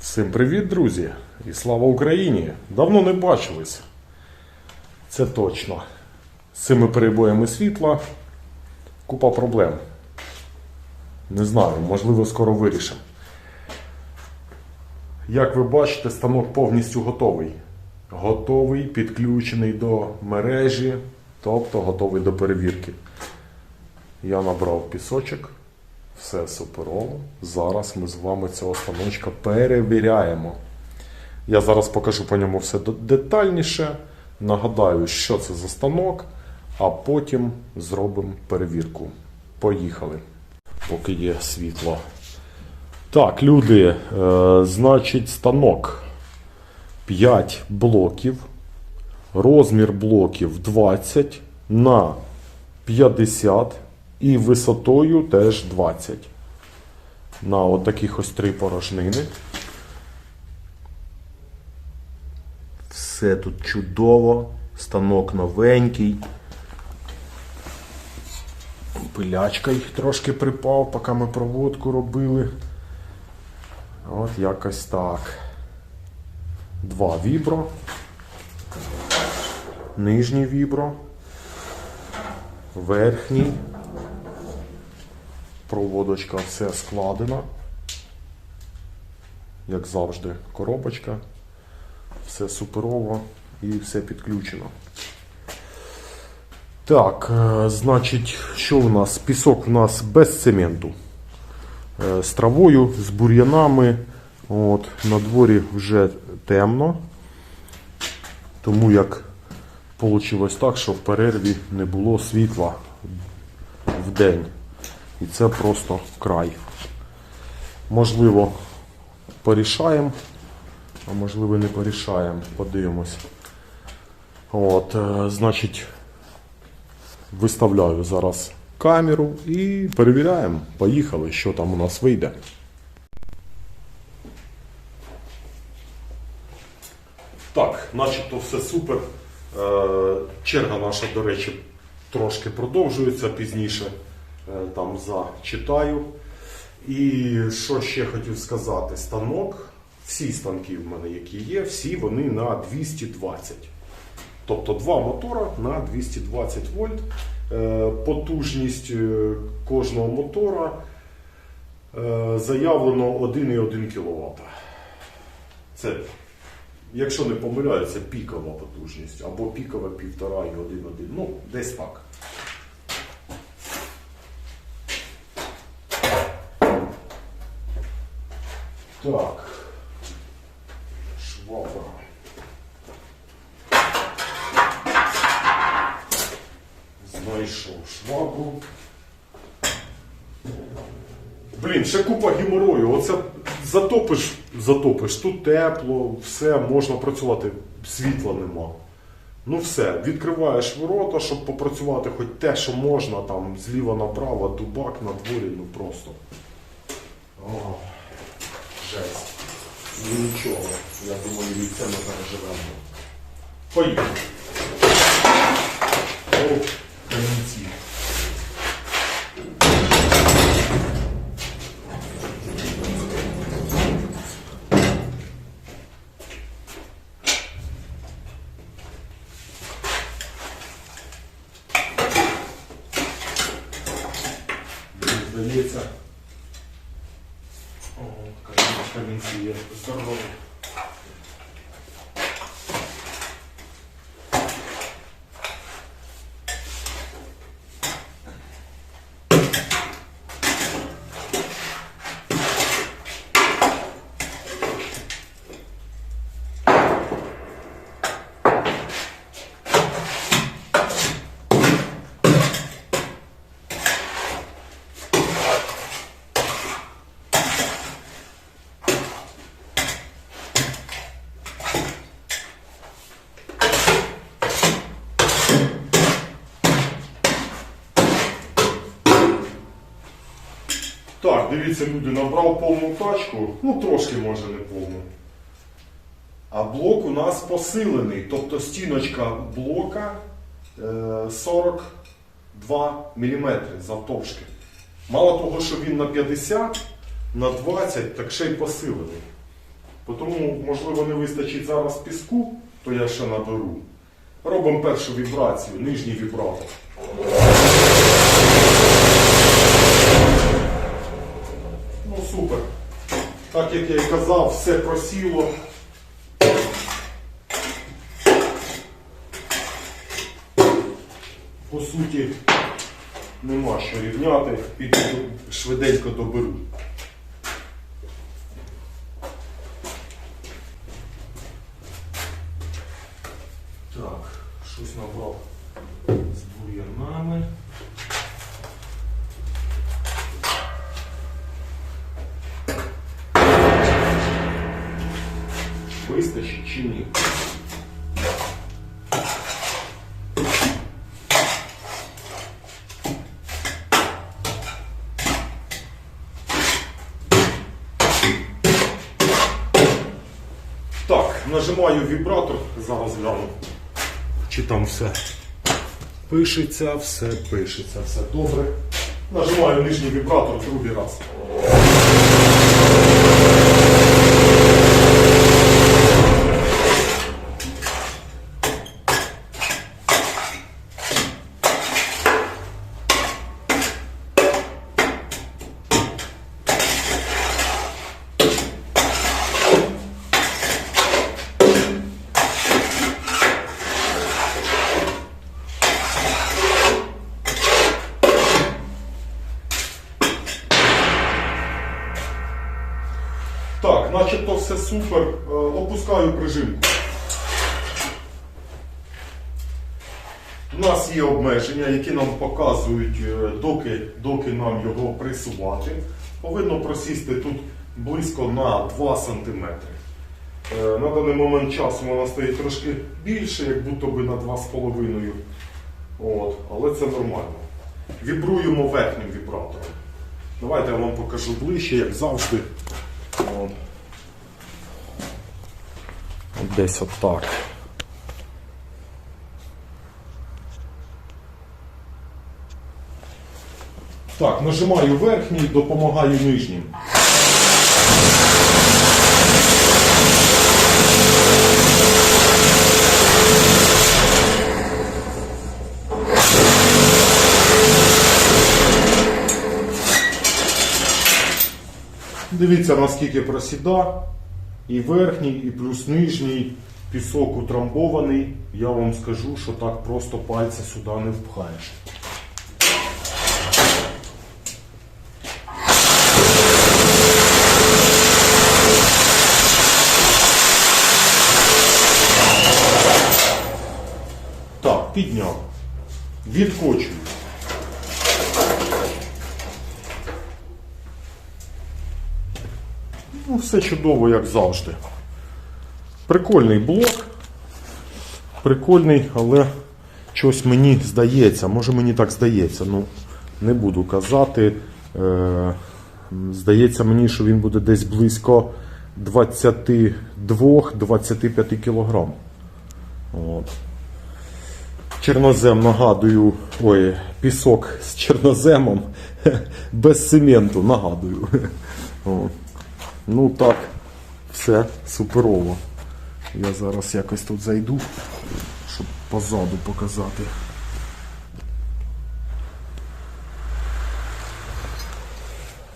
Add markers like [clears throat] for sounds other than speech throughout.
Всім привіт, друзі! І слава Україні! Давно не бачились. Це точно. З цими перебоями світла купа проблем. Не знаю, можливо, скоро вирішимо. Як ви бачите, станок повністю готовий. Готовий, підключений до мережі, тобто готовий до перевірки. Я набрав пісочок. Все суперово. Зараз ми з вами цього станочка перевіряємо. Я зараз покажу по ньому все детальніше. Нагадаю, що це за станок, а потім зробимо перевірку. Поїхали. Поки є світло. Так, люди, е, значить, станок 5 блоків. Розмір блоків 20 на 50 і висотою теж 20. На отаких ось три порожнини. Все тут чудово, станок новенький. Пилячка їх трошки припав, поки ми проводку робили. От якось так. Два вібро. Нижній вібро. Верхній. Проводочка все складена. Як завжди, коробочка. Все суперово і все підключено. Так, е, значить, що у нас? Пісок у нас без цементу. Е, З травою, з бур'янами. От, на дворі вже темно. Тому як вийшло так, що в перерві не було світла в день. І це просто край. Можливо, порішаємо, а можливо не порішаємо. Подивимось. От, е, значить, виставляю зараз камеру і перевіряємо. Поїхали, що там у нас вийде. Так, начебто все супер. Е, Черга наша, до речі, трошки продовжується пізніше. Е, Там зачитаю. І що ще хотів сказати? Станок, всі станки в мене, які є, всі вони на 220. Тобто два мотора на 220 вольт. Е, Потужність е, кожного мотора заявлено 1,1 кВт. Це, якщо не помиляю, це пікова потужність. Або пікова 1,5 і 1,1. Ну, десь так. Так. Швабра. Знайшов швабру. Блін, ще купа геморою. Оце затопиш, затопиш, тут тепло, все, можна працювати, світла нема. Ну все, відкриваєш ворота, щоб попрацювати хоч те, що можна, там зліва направо, дубак на дворі, ну просто. О, жесть. Ну нічого, я думаю, це ми переживемо. Поїхали. О, камінці. Мені Здається. Ого, камінці- камінці є здорові. Так, дивіться, люди, набрав повну тачку, ну трошки може не повну. А блок у нас посилений, тобто стіночка блока е, 42 мм завтовшки. Мало того, що він на 50, на 20, так ще й посилений. Тому, можливо, не вистачить зараз піску, то я ще наберу. Робимо першу вібрацію, нижній вібратор. Ну, супер. Так як я і казав, все просіло. По суті, нема що рівняти, піду швиденько доберу. Так, щось набрав з бур'янами. Вистачить чи ні? Так, нажимаю вібратор, зараз гляну. Чи там все пишеться, все пишеться, все добре. Нажимаю нижній вібратор другий раз. Так, начебто все супер. Е, Опускаю прижимку. У нас є обмеження, які нам показують, е, доки, доки нам його присувати. Повинно просісти тут близько на 2 см. На даний момент часу вона стоїть трошки більше, як будто би на 2,5. От, але це нормально. Вібруємо верхнім вібратором. Давайте я вам покажу ближче, як завжди. От. Десь отак. Так, нажимаю верхній, допомагаю нижнім. Дивіться, наскільки просіда. І верхній, і плюс нижній пісок утрамбований. Я вам скажу, що так просто пальця сюди не впхаєш. Так, підняв. Відкочую. Ну, все чудово, як завжди. Прикольний блок. Прикольний, але щось мені здається. Може мені так здається. Ну, не буду казати. Е, здається мені, що він буде десь близько 22-25 кг. От. Чорнозем нагадую, ой, пісок з чорноземом [laughs] без цементу, нагадую. От. Ну так, все суперово. Я зараз якось тут зайду, щоб позаду показати.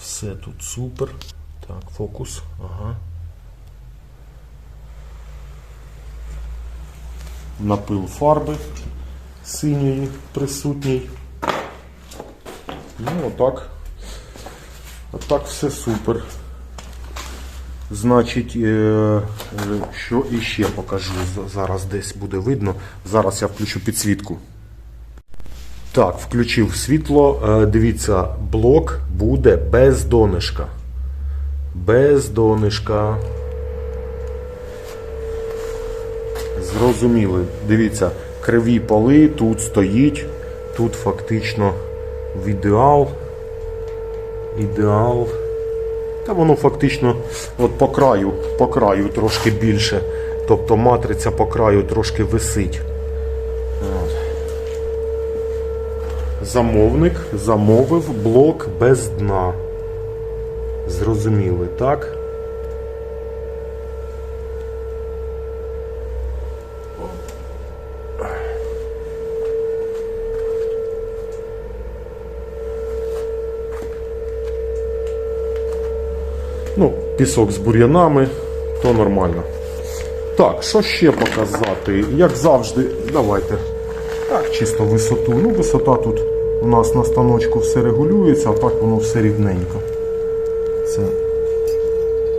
Все тут супер. Так, фокус. Ага. Напил фарби синьої присутній. Ну, отак. Отак все супер. Значить, е, що іще покажу. Зараз десь буде видно. Зараз я включу підсвітку. Так, включив світло. Е, Дивіться, блок буде без донишка. Без донишка. Зрозуміли. Дивіться, криві поли тут стоїть. Тут фактично в ідеал. Ідеал. Та воно фактично от по краю, по краю трошки більше. Тобто матриця по краю трошки висить. От. Замовник замовив блок без дна. Зрозуміли, так? Пісок з бур'янами, то нормально. Так, що ще показати? Як завжди, давайте. Так, чисто висоту. Ну, висота тут у нас на станочку все регулюється, а так воно все рівненько. Це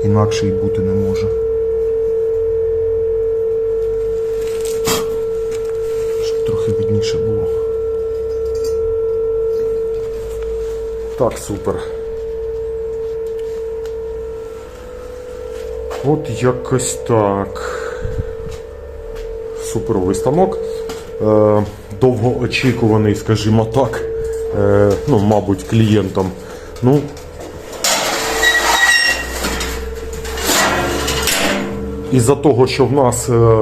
інакше і бути не може. Щоб трохи видніше було. Так, супер. От якось так. Суперовий станок. Е, довгоочікуваний, скажімо так. Е, ну, мабуть, клієнтам. Ну, із-за того, що в нас е,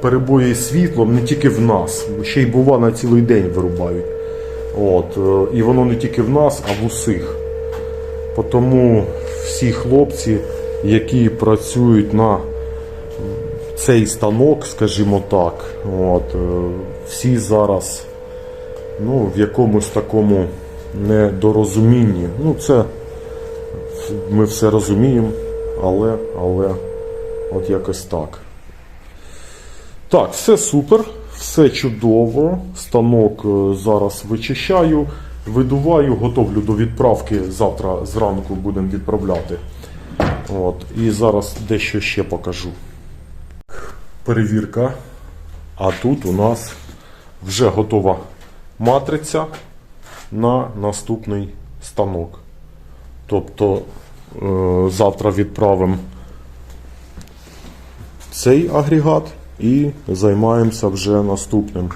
перебої з світлом, не тільки в нас, ще й бува на цілий день вирубають. От, і воно не тільки в нас, а в усіх. Тому всі хлопці, які працюють на цей станок, скажімо так, от, е, всі зараз ну, в якомусь такому недорозумінні. Ну, це ми все розуміємо, але, але от якось так. Так, все супер, все чудово. Станок е, зараз вичищаю, видуваю, готовлю до відправки. Завтра зранку будемо відправляти. От, і зараз дещо ще покажу. Перевірка. А тут у нас вже готова матриця на наступний станок. Тобто е, завтра відправимо цей агрегат і займаємося вже наступним.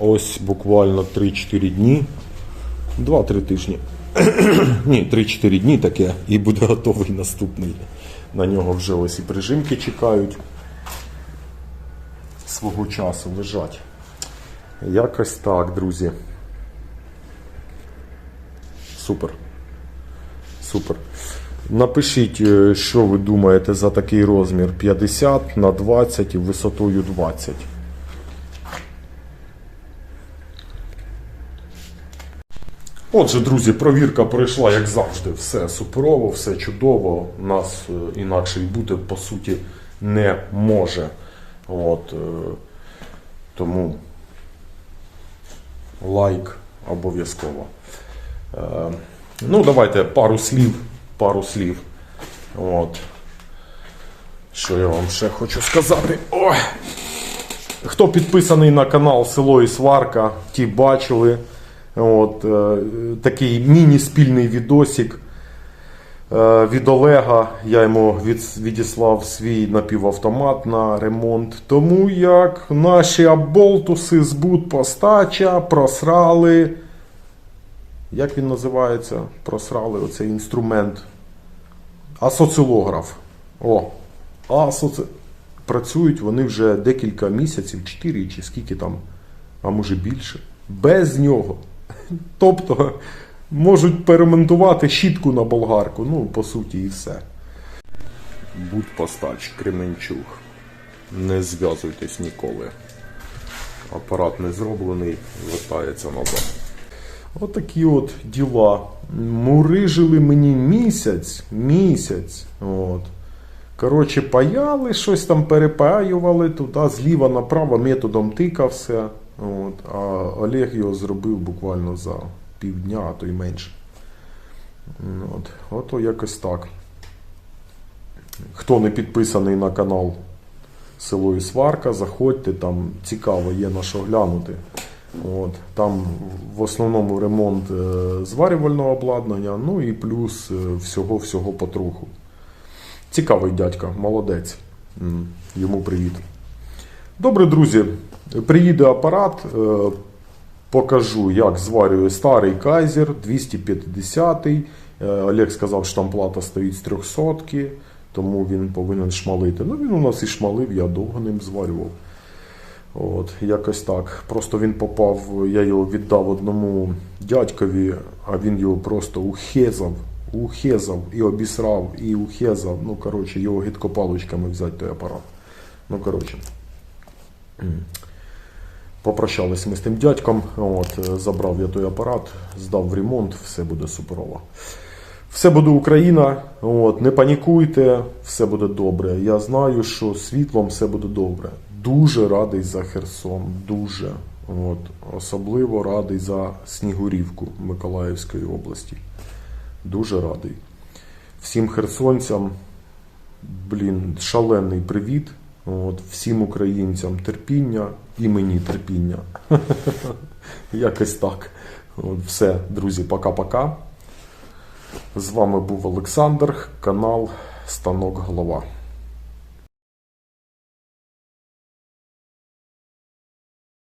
Ось буквально 3-4 дні. 2-3 тижні. [clears throat] Ні, 3-4 дні таке і буде готовий наступний. На нього вже ось і прижимки чекають. Свого часу лежать. Якось так, друзі. Супер. Супер. Напишіть, е, що ви думаєте за такий розмір 50 на 20 і висотою 20. Отже, друзі, провірка пройшла, як завжди, все суперово, все чудово. Нас е, інакше і бути по суті не може. От, е, тому лайк обов'язково. Е, ну, давайте пару слів. Пару слів. От. Що я вам ще хочу сказати? Ой! Хто підписаний на канал Село і Сварка, ті бачили. От, е, такий міні-спільний відосик е, від Олега. Я йому від, відіслав свій напівавтомат на ремонт. Тому як наші аболтуси з будпостача просрали. Як він називається? Просрали оцей інструмент. Асоцилограф. О, асоци... Працюють вони вже декілька місяців, 4 чи скільки там, а може більше. Без нього. [laughs] Тобто можуть перемонтувати щітку на болгарку. Ну, по суті, і все. Будь-постач, Кременчуг. Не зв'язуйтесь ніколи. Апарат не зроблений, вертається назад. Отакі от діла. Мурижили мені місяць, місяць. От. Коротше, паяли, щось там перепаювали туди, зліва направо методом тикався. От. А Олег його зробив буквально за півдня, а то й менше. От. Ото якось так. Хто не підписаний на канал Село Сварка, заходьте, там цікаво є на що глянути. От, там в основному ремонт е, зварювального обладнання, ну і плюс е, всього-всього потроху. Цікавий дядька, молодець. Йому привіт. Добре, друзі, приїде апарат, е, покажу, як зварює старий кайзер 250 Е, Олег сказав, що там плата стоїть з 300 тому він повинен шмалити. Ну, він у нас і шмалив, я довго ним зварював. От, якось так. Просто він попав, я його віддав одному дядькові, а він його просто ухезав, ухезав і обісрав, і ухезав. Ну, коротше, його гидкопалочками взяти той апарат. Ну, коротше. М. Попрощалися ми з тим дядьком, от, е, забрав я той апарат, здав в ремонт, все буде суперово. Все буде Україна. От, не панікуйте, все буде добре. Я знаю, що світлом все буде добре. Дуже радий за Херсон. Дуже. От, особливо радий за Снігурівку Миколаївської області. Дуже радий. Всім херсонцям, блін, шалений привіт. От, всім українцям терпіння і мені терпіння. [laughs] Якось так. От, все, друзі, пока-пока. З вами був Олександр, канал Станок Голова.